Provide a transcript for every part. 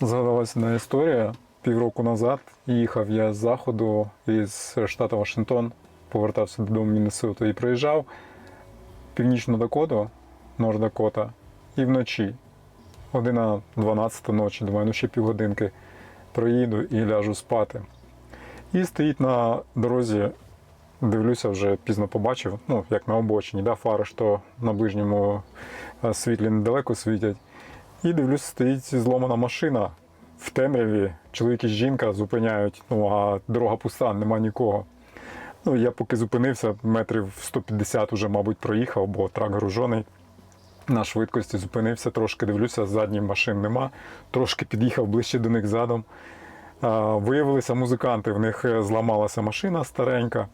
Згадалася одна історія. Півроку назад їхав я з заходу із штату Вашингтон, повертався додому Міннесоту і проїжджав північну Дакоту, Норд Дакота, і вночі, година 12 ночі, думаю, ну ще півгодинки проїду і ляжу спати. І стоїть на дорозі, дивлюся, вже пізно побачив, ну, як на обочині, да, фари, що на ближньому е, світлі недалеко світять. І дивлюсь, стоїть зломана машина в темряві. Чоловік і жінка зупиняють, ну а дорога пуста, нема нікого. Ну, я поки зупинився, метрів 150 уже, мабуть, проїхав, бо трак гружений. На швидкості зупинився, трошки дивлюся, задніх машин нема. Трошки під'їхав ближче до них задом. Виявилися музиканти, в них е, зламалася машина старенька.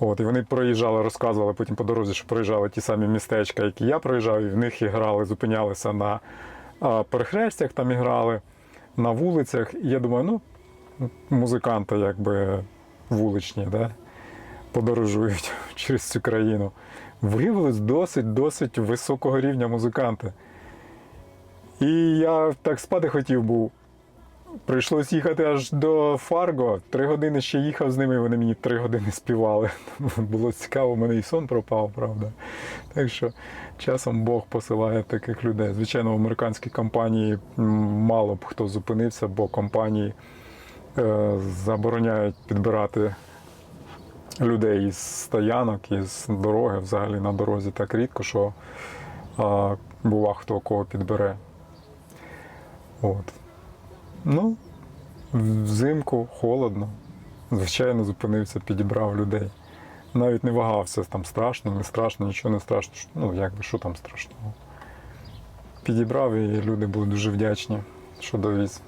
От, і вони проїжджали, розказували потім по дорозі, що проїжджали ті самі містечка, які я проїжджав, і в них і грали, зупинялися на а, перехрестях, там і грали, на вулицях. І я думаю, ну, музиканти якби вуличні, да? подорожують через цю країну. Виявилось досить, досить високого рівня музиканти. І я так спати хотів був. Прийшлось їхати аж до Фарго. Три години ще їхав з ними, і вони мені три години співали. Було цікаво, у мене і сон пропав, правда. Так що часом Бог посилає таких людей. Звичайно, в американській компанії мало б хто зупинився, бо компанії е, забороняють підбирати людей із стоянок, із дороги, взагалі на дорозі так рідко, що а, бува хто кого підбере. От. Ну, взимку холодно. Звичайно, зупинився, підібрав людей. Навіть не вагався, там страшно, не страшно, нічого не страшно. Ну, якби що там страшного. Підібрав і люди були дуже вдячні, що довіз.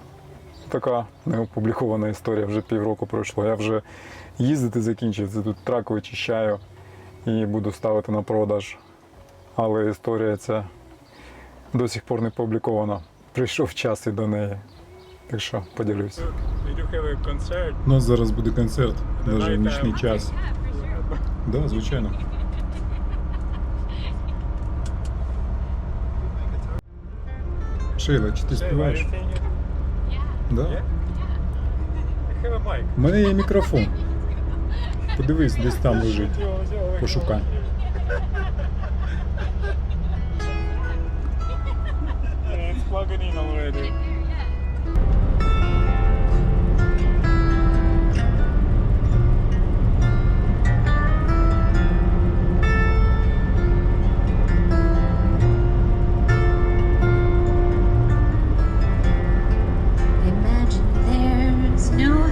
Така неопублікована історія, вже півроку пройшло. Я вже їздити закінчив, тут трак вичищаю і буду ставити на продаж. Але історія ця до сих пор не опублікована. Прийшов час і до неї. Так що поділюсь. We do have a concert. У нас зараз буде концерт, навіть в нічний nighttime. час. Так, да, звичайно. Шейла, чи ти Say, are співаєш? you singing? Да. Yeah? I have a mic. У мене є мікрофон. Подивись, десь там лежить. Yo, yo, wait, Пошукай. Yeah, it's plugging in already. No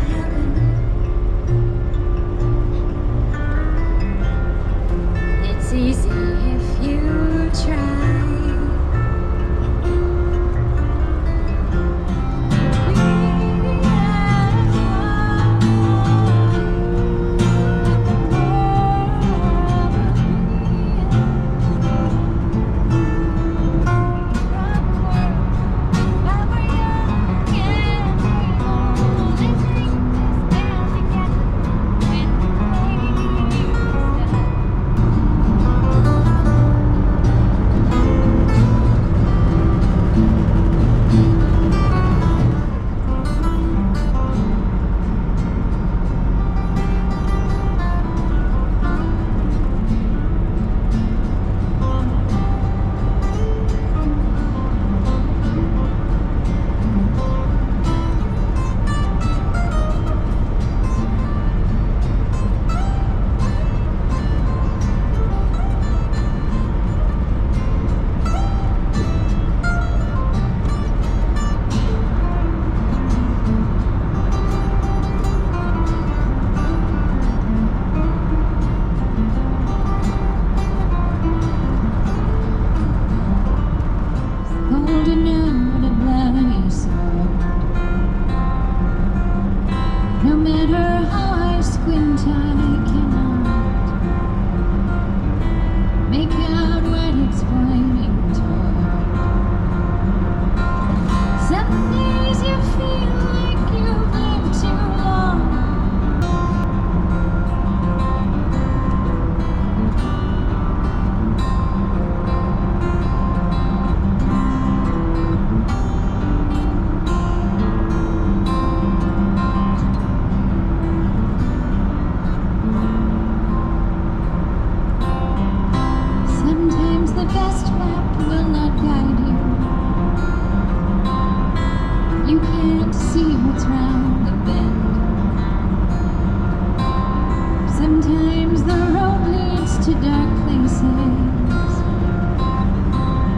places.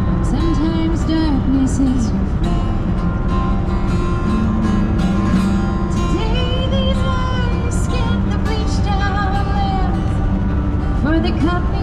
But sometimes darkness is your friend. Today these eyes scan the bleached out lands for the cup